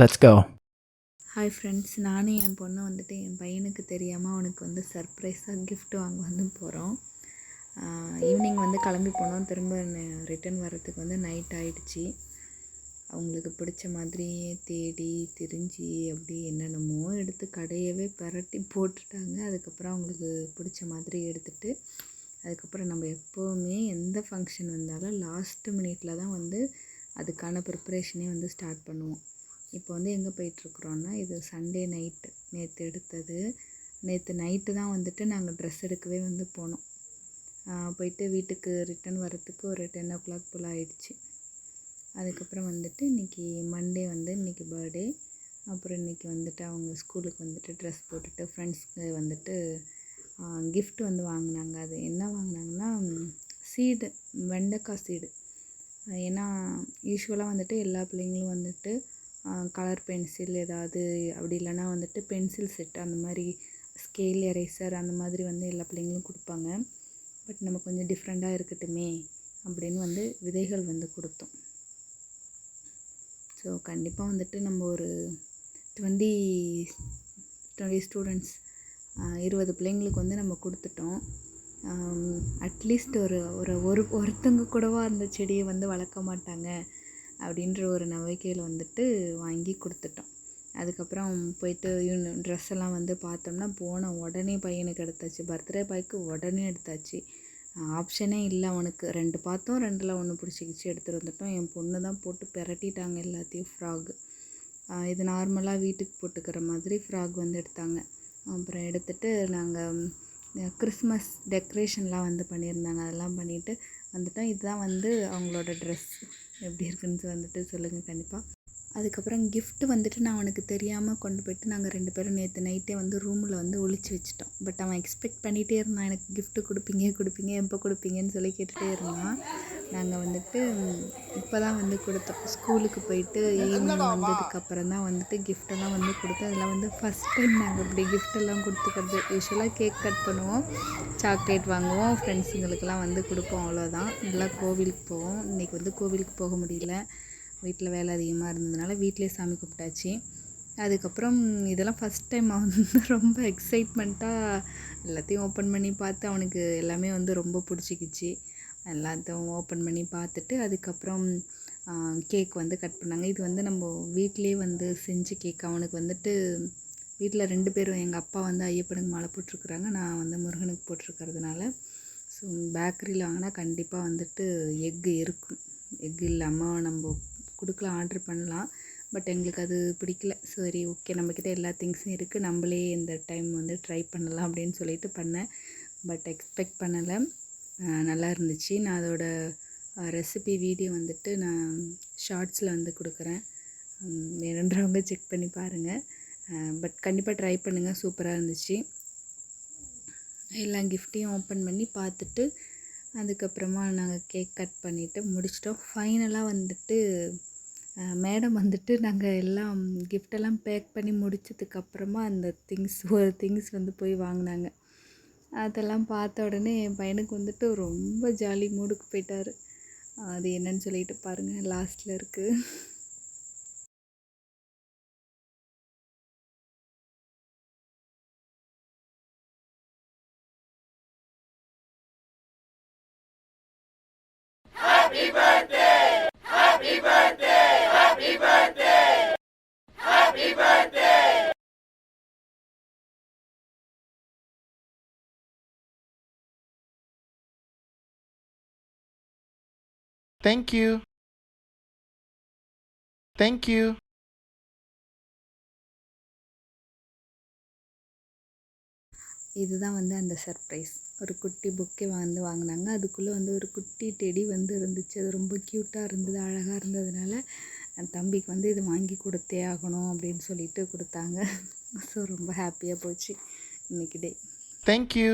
Let's go hi friends நானும் என் பொண்ணு வந்துட்டு என் பையனுக்கு தெரியாமல் அவனுக்கு வந்து சர்ப்ரைஸாக கிஃப்ட் வாங்க வந்து போகிறோம் ஈவினிங் வந்து கிளம்பி போனோம். திரும்ப ரிட்டர்ன் வர்றதுக்கு வந்து நைட் ஆகிடுச்சி அவங்களுக்கு பிடிச்ச மாதிரியே தேடி திரிஞ்சு அப்படி என்னென்னமோ எடுத்து கடையவே பிரட்டி போட்டுட்டாங்க. அதுக்கப்புறம் அவங்களுக்கு பிடிச்ச மாதிரி எடுத்துட்டு அதுக்கப்புறம் நம்ம எப்போவுமே எந்த ஃபங்க்ஷன் வந்தாலும் லாஸ்ட்டு மினிட்ல தான் வந்து அதுக்கான ப்ரிப்பரேஷனே வந்து ஸ்டார்ட் பண்ணுவோம். இப்போ வந்து எங்கே போயிட்டுருக்குறோன்னா இது சண்டே நைட்டு நேற்று எடுத்தது. நேற்று நைட்டு தான் வந்துட்டு நாங்கள் ட்ரெஸ் எடுக்கவே வந்து போனோம். போயிட்டு வீட்டுக்கு ரிட்டன் வரத்துக்கு ஒரு டென் ஓ கிளாக் போல் ஆயிடுச்சு. அதுக்கப்புறம் வந்துட்டு இன்றைக்கி மண்டே வந்து இன்றைக்கி பர்த்டே அப்புறம் இன்றைக்கி வந்துட்டு அவங்க ஸ்கூலுக்கு வந்துட்டு ட்ரெஸ் போட்டுட்டு ஃப்ரெண்ட்ஸ்க்கு வந்துட்டு கிஃப்ட் வந்து வாங்கினாங்க. அது என்ன வாங்கினாங்கன்னா சீடு வெண்டைக்காய் சீடு ஏன்னா யூஸ்வலாக வந்துட்டு எல்லா பிள்ளைங்களும் வந்துட்டு கலர் பென்சில் ஏதாவது அப்படி இல்லைன்னா வந்துட்டு பென்சில் செட் அந்த மாதிரி ஸ்கேல் எரேசர் அந்த மாதிரி வந்து எல்லா பிள்ளைங்களும் கொடுப்பாங்க. பட் நம்ம கொஞ்சம் டிஃப்ரெண்ட்டாக இருக்கட்டுமே அப்படின்னு வந்து விதைகள் வந்து கொடுத்தோம். ஸோ கண்டிப்பாக வந்துட்டு நம்ம ஒரு டுவெண்ட்டி டுவெண்ட்டி ஸ்டூடெண்ட்ஸ் இருபது பிள்ளைங்களுக்கு வந்து நம்ம கொடுத்துட்டோம். அட்லீஸ்ட் ஒரு ஒரு ஒரு ஒருத்தங்க கூடவா அந்த செடியை வந்து வளர்க்க மாட்டாங்க. அப்படின்ற ஒரு நம்பிக்கையில் வந்துட்டு வாங்கி கொடுத்துட்டோம். அதுக்கப்புறம் போயிட்டு யூனி ட்ரெஸ் எல்லாம் வந்து பார்த்தோம்னா போன உடனே பையனுக்கு எடுத்தாச்சு. பர்த்டே பாய்க்கு உடனே எடுத்தாச்சு. ஆப்ஷனே இல்லை அவனுக்கு. ரெண்டு பார்த்தோம் ரெண்டில் ஒன்று பிடிச்சிக்கிச்சு. எடுத்துகிட்டு வந்துட்டோம். என் பொண்ணு தான் போட்டு பெரட்டிட்டாங்க எல்லாத்தையும் ஃப்ராக். இது நார்மலாக வீட்டுக்கு போட்டுக்கிற மாதிரி ஃப்ராக் வந்து எடுத்தாங்க. அப்புறம் எடுத்துட்டு நாங்கள் கிறிஸ்மஸ் டெக்கரேஷன்லாம் வந்து பண்ணியிருந்தாங்க. அதெல்லாம் பண்ணிவிட்டு வந்துட்டோம். இதுதான் வந்து அவங்களோட ட்ரெஸ். எப்படி இருக்குன்னு வந்துட்டு சொல்லுங்கள் கண்டிப்பாக அதுக்கப்புறம் கிஃப்ட்டு வந்துட்டு நான் அவனுக்கு தெரியாமல் கொண்டு போயிட்டு நாங்கள் ரெண்டு பேரும் நேற்று நைட்டே வந்து ரூமில் வந்து ஒழிச்சு வச்சுட்டோம். பட் அவன் எக்ஸ்பெக்ட் பண்ணிகிட்டே இருந்தான் எனக்கு கிஃப்ட்டு கொடுப்பீங்க கொடுப்பீங்க எப்போ கொடுப்பீங்கன்னு சொல்லி கேட்டுகிட்டே இருந்தான். நாங்கள் வந்துட்டு இப்போ தான் வந்து கொடுத்தோம். ஸ்கூலுக்கு போயிட்டு ஈவினிங் வந்ததுக்கப்புறம் தான் வந்துட்டு கிஃப்டெல்லாம் வந்து கொடுத்தோம். அதெல்லாம் வந்து ஃபஸ்ட் டைம் நாங்கள் இப்படி கிஃப்டெல்லாம் கொடுத்துக்கிறது. யூஸ்வலாக கேக் கட் பண்ணுவோம் சாக்லேட் வாங்குவோம் ஃப்ரெண்ட்ஸுங்களுக்கெல்லாம் வந்து கொடுப்போம் அவ்வளோதான் நல்லா கோவிலுக்கு போவோம். இன்றைக்கி வந்து கோவிலுக்கு போக முடியல. வீட்டில் வேலை அதிகமாக இருந்ததுனால வீட்டிலே சாமி கும்பிட்டாச்சு. அதுக்கப்புறம் இதெல்லாம் ஃபஸ்ட் டைம் அவன் வந்து ரொம்ப எக்ஸைட்மெண்ட்டாக எல்லாத்தையும் ஓப்பன் பண்ணி பார்த்து அவனுக்கு எல்லாமே வந்து ரொம்ப பிடிச்சிக்கிச்சு. எல்லாத்தையும் ஓப்பன் பண்ணி பார்த்துட்டு அதுக்கப்புறம் கேக் வந்து கட் பண்ணாங்க. இது வந்து நம்ம வீட்டிலே வந்து செஞ்ச கேக் அவனுக்கு வந்துட்டு வீட்டில் ரெண்டு பேரும் எங்கள் அப்பா வந்து ஐயப்பனுக்கு மாலை போட்டிருக்குறாங்க. நான் வந்து முருகனுக்கு போட்டிருக்கறதுனால ஸோ பேக்கரியில் வாங்கினா கண்டிப்பாக வந்துட்டு எக்கு இருக்கும். எக் இல்லாமல் நம்ம கொடுக்கலாம் ஆர்ட்ரு பண்ணலாம். பட் எங்களுக்கு அது பிடிக்கல. சரி ஓகே நம்மக்கிட்ட எல்லா திங்ஸும் இருக்குது நம்மளே இந்த டைம் வந்து ட்ரை பண்ணலாம் அப்படின்னு சொல்லிட்டு பண்ணேன். பட் எக்ஸ்பெக்ட் பண்ணலை. நல்லா இருந்துச்சு. நான் அதோட ரெசிபி வீடியோ வந்துட்டு நான் ஷார்ட்ஸில் வந்து கொடுக்குறேன். வேணுன்றவங்க செக் பண்ணி பாருங்கள் பட் கண்டிப்பாக ட்ரை பண்ணுங்கள் சூப்பராக இருந்துச்சு. எல்லா கிஃப்ட்டையும் ஓப்பன் பண்ணி பார்த்துட்டு அதுக்கப்புறமா நாங்கள் கேக் கட் பண்ணிவிட்டு முடிச்சிட்டோம். ஃபைனலாக வந்துட்டு மேடம் வந்துட்டு நாங்கள் எல்லாம் கிஃப்டெல்லாம் பேக் பண்ணி முடிச்சதுக்கப்புறமா அந்த திங்ஸ் ஒரு திங்ஸ் வந்து போய் வாங்கினாங்க. அதெல்லாம் பார்த்த உடனே என் பையனுக்கு வந்துட்டு ரொம்ப ஜாலி மூடுக்கு போயிட்டார். அது என்னன்னு சொல்லிட்டு பாருங்கள் லாஸ்ட்டில் இருக்குது Thank you. Thank you. இதுதான் வந்து அந்த சர்ப்ரைஸ் ஒரு குட்டி புக்கே வந்து வாங்கினாங்க அதுக்குள்ளே வந்து ஒரு குட்டி டெடி வந்து இருந்துச்சு அது ரொம்ப க்யூட்டாக இருந்தது அழகாக இருந்ததுனால என் தம்பிக்கு வந்து இது வாங்கி கொடுத்தே ஆகணும் அப்படின்னு சொல்லிட்டு கொடுத்தாங்க ஸோ ரொம்ப ஹாப்பியாக போச்சு இன்றைக்கி டே Thank you.